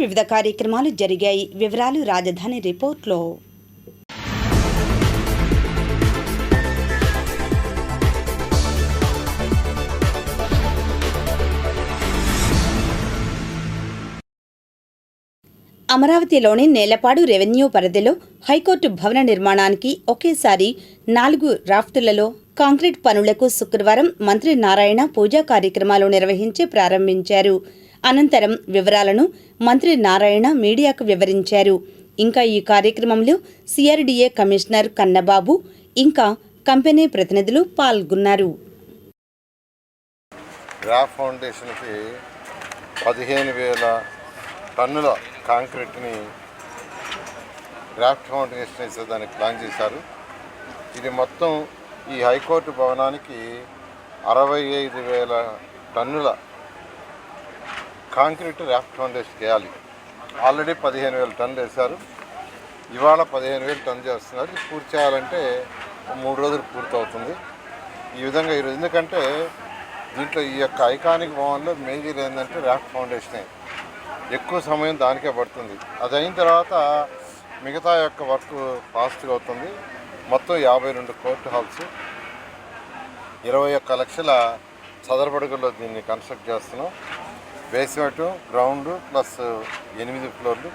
వివిధ కార్యక్రమాలు జరిగాయి. వివరాలు రాజధాని రిపోర్ట్లో. అమరావతిలోని నేలపాడు రెవెన్యూ పరిధిలో హైకోర్టు భవన నిర్మాణానికి ఒకేసారి నాలుగు రాఫ్టులలో కాంక్రీట్ పనులకు శుక్రవారం మంత్రి నారాయణ పూజా కార్యక్రమాలు నిర్వహించి ప్రారంభించారు. అనంతరం వివరాలను మంత్రి నారాయణ మీడియాకు వివరించారు. ఇంకా ఈ కార్యక్రమంలో సిఆర్డీఏ కమిషనర్ కన్నబాబు ఇంకా కంపెనీ ప్రతినిధులు పాల్గొన్నారు. గ్రాఫ్ ఫౌండేషన్కి పదిహేను వేల టన్నుల కాంక్రీట్ని గ్రాఫ్ట్ ఫౌండేషన్ వేసేదానికి ప్లాన్ చేశారు. ఇది మొత్తం ఈ హైకోర్టు భవనానికి అరవై ఐదు వేల టన్నుల కాంక్రీట్ రాఫ్ట్ ఫౌండేషన్ చేయాలి. ఆల్రెడీ పదిహేను వేల టన్నులు వేశారు. ఇవాళ పదిహేను వేలు టన్ చేస్తున్నారు. పూర్తి చేయాలంటే మూడు రోజులు పూర్తవుతుంది. ఈ విధంగా ఈరోజు ఎందుకంటే దీంట్లో ఈ యొక్క ఐకానిక్ భవన్లో మేజర్ ఏంటంటే రాఫ్ట్ ఫౌండేషనే. ఎక్కువ సమయం దానికే పడుతుంది. అది అయిన తర్వాత మిగతా యొక్క వర్క్ ఫాస్ట్గా అవుతుంది. మొత్తం యాభై రెండు కోర్టు హాల్స్ ఇరవై ఒక్క లక్షల చదరపడుగుల్లో దీన్ని కన్స్ట్రక్ట్ చేస్తున్నాం. బేస్మెంట్ గ్రౌండ్ ప్లస్ ఎనిమిది ఫ్లోర్లు.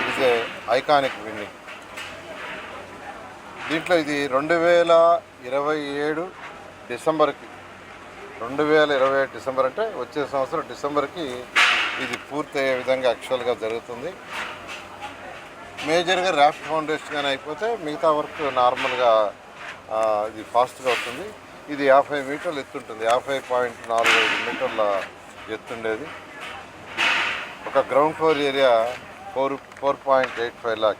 It is a iconic building దీంట్లో ఇది రెండు వేల ఇరవై ఏడు డిసెంబర్కి రెండు వేల ఇరవై ఏడు డిసెంబర్ అంటే వచ్చే సంవత్సరం డిసెంబర్కి ఇది పూర్తయ్యే విధంగా యాక్చువల్గా జరుగుతుంది. మేజర్గా ర్యాఫ్ట్ ఫౌండేషన్ కానీ అయిపోతే మిగతా వర్క్ నార్మల్గా ఇది ఫాస్ట్గా అవుతుంది ఇది యాభై మీటర్లు ఎత్తుంటుంది యాభై పాయింట్ నాలుగు ఐదు మీటర్ల ఎత్తుండేది ఒక ground floor area four four point eight five lakh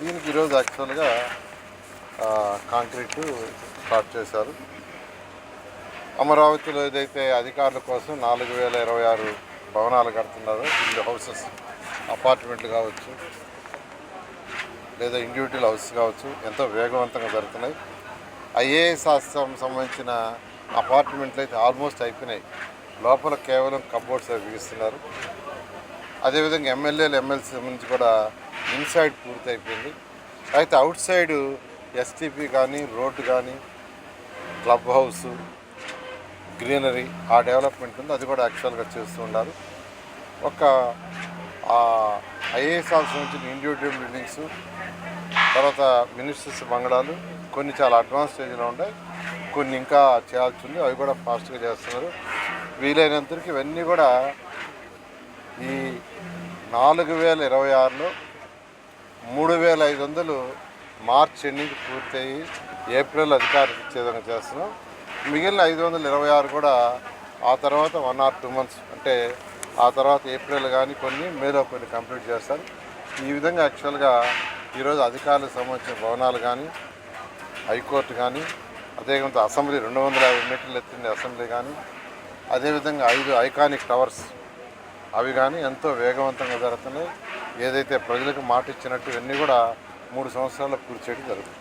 దీనికి ఈరోజు యాక్చువల్గా కాంక్రీట్ స్టార్ట్ చేశారు. అమరావతిలో ఏదైతే అధికారుల కోసం నాలుగు వేల ఇరవై ఆరు భవనాలు కడుతున్నారో ఇల్లు హౌసెస్ అపార్ట్మెంట్లు కావచ్చు లేదా ఇండివిజువల్ హౌస్ కావచ్చు ఎంతో వేగవంతంగా జరుగుతున్నాయి. ఐఏఎస్ సంబంధించిన అపార్ట్మెంట్లు అయితే ఆల్మోస్ట్ అయిపోయినాయి. లోపల కేవలం కబోర్డ్స్ బిగిస్తున్నారు. అదేవిధంగా ఎమ్మెల్యేలు ఎమ్మెల్సీ సంబంధించి కూడా ఇన్సైడ్ పూర్తి అయిపోయింది అయితే అవుట్ సైడ్ ఎస్టీపీ కానీ రోడ్డు కానీ క్లబ్ హౌస్ గ్రీనరీ ఆ డెవలప్మెంట్ ఉంది. అది కూడా యాక్చువల్గా చేస్తూ ఉండాలి. ఒక ఐఏఎస్ ఆఫీస్ నుంచి ఇండివిజువల్ బిల్డింగ్స్ తర్వాత మినిస్టర్స్ బంగళాలు కొన్ని చాలా అడ్వాన్స్ స్టేజ్లో ఉన్నాయి. కొన్ని ఇంకా చేయాల్సి ఉంది. అవి కూడా ఫాస్ట్గా చేస్తున్నారు. వీలైనంతరికి ఇవన్నీ కూడా ఈ నాలుగు వేల ఇరవై ఆరులో మూడు వేల ఐదు వందలు మార్చ్ ఎండింగ్ పూర్తయి ఏప్రిల్ అధికారికి ఇచ్చే చేస్తున్నాం. మిగిలిన ఐదు వందల ఇరవై ఆరు కూడా ఆ తర్వాత వన్ ఆర్ టూ మంత్స్ అంటే ఆ తర్వాత ఏప్రిల్ కానీ కొన్ని మేలో కొన్ని కంప్లీట్ చేస్తారు. ఈ విధంగా యాక్చువల్గా ఈరోజు అధికారులకు సంబంధించిన భవనాలు కానీ హైకోర్టు కానీ అదేవిధంగా అసెంబ్లీ రెండు వందల యాభై మీటర్లు ఎత్తింది అసెంబ్లీ కానీ అదేవిధంగా ఐదు ఐకానిక్ టవర్స్ అవి కానీ ఎంతో వేగవంతంగా జరుగుతున్నాయి. ఏదైతే ప్రజలకు మాట ఇచ్చినట్టు ఇవన్నీ కూడా మూడు సంవత్సరాల్లో పూర్తి చేయడం జరుగుతుంది.